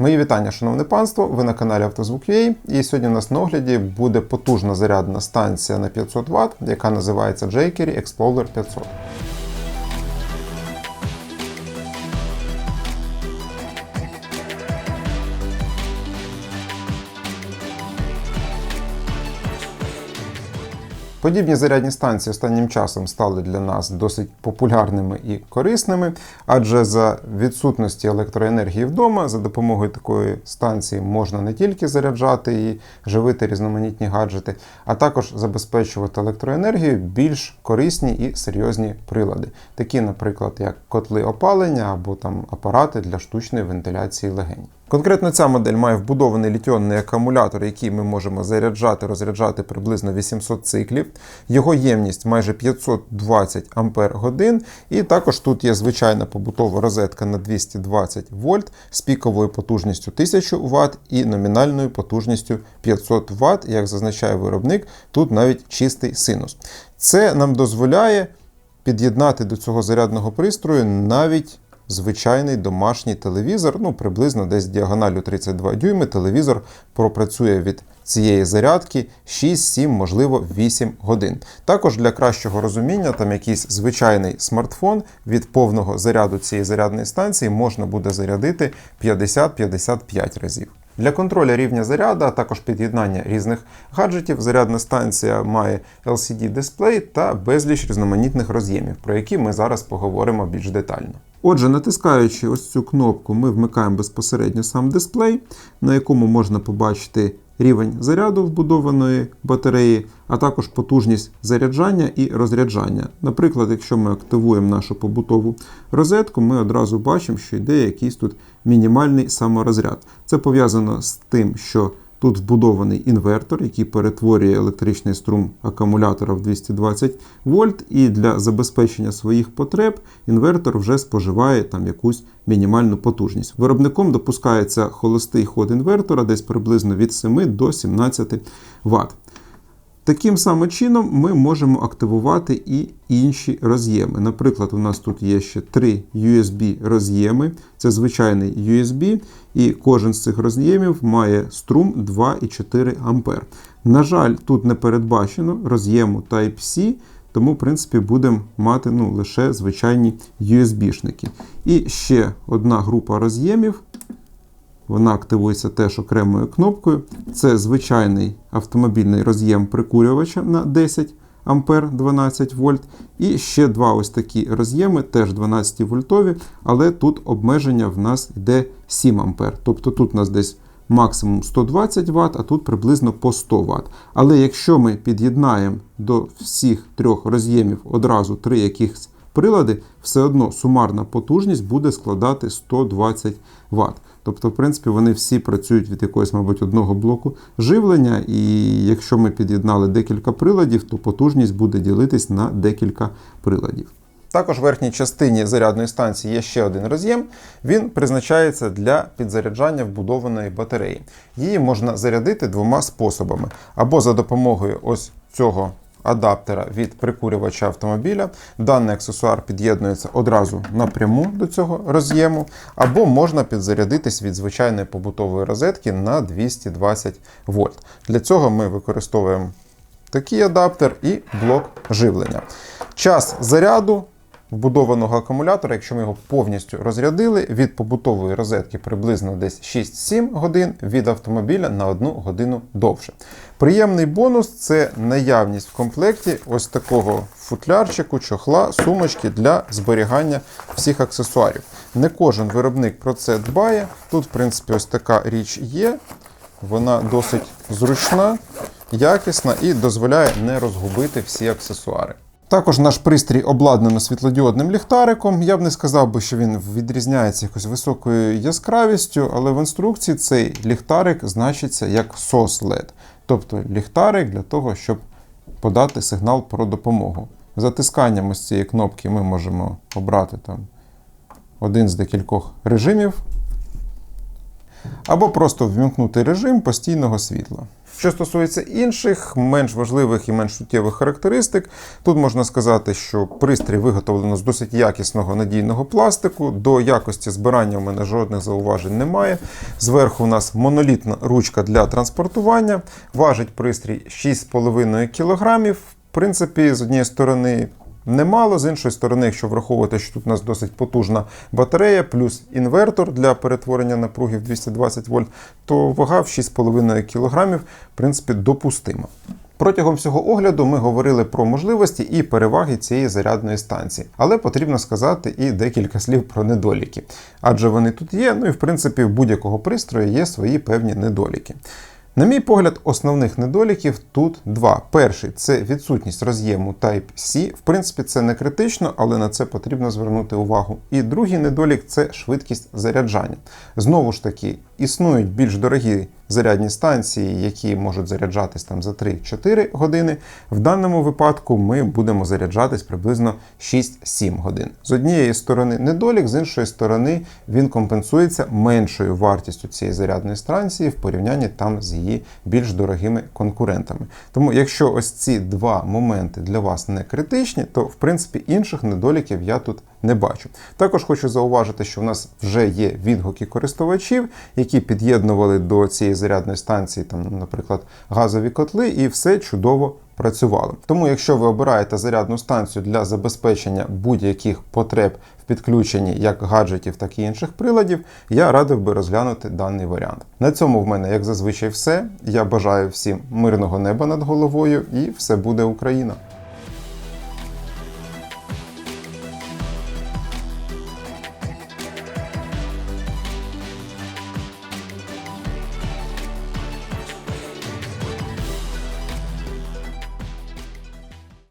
Мої вітання, шановне панство. Ви на каналі Автозвук.ua і сьогодні у нас на огляді буде потужна зарядна станція на 500 Вт, яка називається jQuery Explorer 500. Подібні зарядні станції останнім часом стали для нас досить популярними і корисними, адже за відсутності електроенергії вдома за допомогою такої станції можна не тільки заряджати і живити різноманітні гаджети, а також забезпечувати електроенергію більш корисні і серйозні прилади, такі, наприклад, як котли опалення або там апарати для штучної вентиляції легень. Конкретно ця модель має вбудований літіонний акумулятор, який ми можемо заряджати, розряджати приблизно 800 циклів. Його ємність майже 520 ампер годин. І також тут є звичайна побутова розетка на 220 вольт з піковою потужністю 1000 Вт і номінальною потужністю 500 Вт. Як зазначає виробник, тут навіть чистий синус. Це нам дозволяє під'єднати до цього зарядного пристрою навіть звичайний домашній телевізор, ну приблизно десь діагоналю 32 дюйми. Телевізор пропрацює від цієї зарядки 6-7, можливо, 8 годин. Також для кращого розуміння, там якийсь звичайний смартфон від повного заряду цієї зарядної станції можна буде зарядити 50-55 разів. Для контролю рівня заряду, а також під'єднання різних гаджетів, зарядна станція має LCD-дисплей та безліч різноманітних роз'ємів, про які ми зараз поговоримо більш детально. Отже, натискаючи ось цю кнопку, ми вмикаємо безпосередньо сам дисплей, на якому можна побачити рівень заряду вбудованої батареї, а також потужність заряджання і розряджання. Наприклад, якщо ми активуємо нашу побутову розетку, ми одразу бачимо, що йде якийсь тут мінімальний саморозряд. Це пов'язано з тим, що Тут вбудований інвертор, який перетворює електричний струм акумулятора в 220 вольт, і для забезпечення своїх потреб інвертор вже споживає там якусь мінімальну потужність. Виробником допускається холостий ход інвертора десь приблизно від 7 до 17 Вт. Таким самим чином ми можемо активувати і інші роз'єми. Наприклад, у нас тут є ще три USB-роз'єми, це звичайний USB, і кожен з цих роз'ємів має струм 2,4 А. На жаль, тут не передбачено роз'єму Type-C, тому, в принципі, будемо мати ну, лише звичайні USB-шники. І ще одна група роз'ємів. Вона активується теж окремою кнопкою. Це звичайний автомобільний роз'єм прикурювача на 10 ампер 12 вольт. І ще два ось такі роз'єми, теж 12 вольтові, але тут обмеження в нас йде 7 ампер. Тобто тут у нас десь максимум 120 Вт, а тут приблизно по 100 Вт. Але якщо ми під'єднаємо до всіх трьох роз'ємів одразу три якихось прилади, все одно сумарна потужність буде складати 120 Вт. Тобто, в принципі, вони всі працюють від якогось, мабуть, одного блоку живлення, і якщо ми під'єднали декілька приладів, то потужність буде ділитись на декілька приладів. Також в верхній частині зарядної станції є ще один роз'єм. Він призначається для підзаряджання вбудованої батареї. Її можна зарядити двома способами: або за допомогою ось цього адаптера від прикурювача автомобіля. Даний аксесуар під'єднується одразу напряму до цього роз'єму, або можна підзарядитись від звичайної побутової розетки на 220 вольт. Для цього ми використовуємо такий адаптер і блок живлення. Час заряду вбудованого акумулятора, якщо ми його повністю розрядили, від побутової розетки приблизно десь 6-7 годин, від автомобіля на 1 годину довше. Приємний бонус це наявність в комплекті ось такого футлярчику, чохла, сумочки для зберігання всіх аксесуарів. Не кожен виробник про це дбає. Тут, в принципі, ось така річ є. Вона досить зручна, якісна і дозволяє не розгубити всі аксесуари. Також наш пристрій обладнано світлодіодним ліхтариком. Я б не сказав би, що він відрізняється якось високою яскравістю, але в інструкції цей ліхтарик значиться як SOS LED, тобто ліхтарик для того, щоб подати сигнал про допомогу. Затисканням ось цієї кнопки ми можемо обрати там один з декількох режимів, або просто ввімкнути режим постійного світла. Що стосується інших, менш важливих і менш суттєвих характеристик, тут можна сказати, що пристрій виготовлено з досить якісного надійного пластику. До якості збирання у мене жодних зауважень немає. Зверху у нас монолітна ручка для транспортування. Важить пристрій 6,5 кг. В принципі, з однієї сторони. Немало, з іншої сторони, якщо враховувати, що тут у нас досить потужна батарея, плюс інвертор для перетворення напруги в 220 вольт, то вага в 6,5 кг, в принципі, допустима. Протягом всього огляду ми говорили про можливості і переваги цієї зарядної станції, але потрібно сказати і декілька слів про недоліки. Адже вони тут є, ну і в принципі в будь-якого пристрою є свої певні недоліки. На мій погляд, основних недоліків тут два. Перший це відсутність роз'єму Type-C. В принципі, це не критично, але на це потрібно звернути увагу. І другий недолік це швидкість заряджання. Знову ж таки, існують більш дорогі зарядні станції, які можуть заряджатись там за 3-4 години. В даному випадку ми будемо заряджатись приблизно 6-7 годин. З однієї сторони недолік, з іншої сторони він компенсується меншою вартістю цієї зарядної станції в порівнянні там з її більш дорогими конкурентами. Тому, якщо ось ці два моменти для вас не критичні, то в принципі інших недоліків я тут не бачу. Також хочу зауважити, що в нас вже є відгуки користувачів, які під'єднували до цієї зарядної станції, там, наприклад, газові котли, і все чудово працювало. Тому, якщо ви обираєте зарядну станцію для забезпечення будь-яких потреб в підключенні як гаджетів, так і інших приладів, я радив би розглянути даний варіант. На цьому в мене, як зазвичай, все. Я бажаю всім мирного неба над головою і все буде Україна!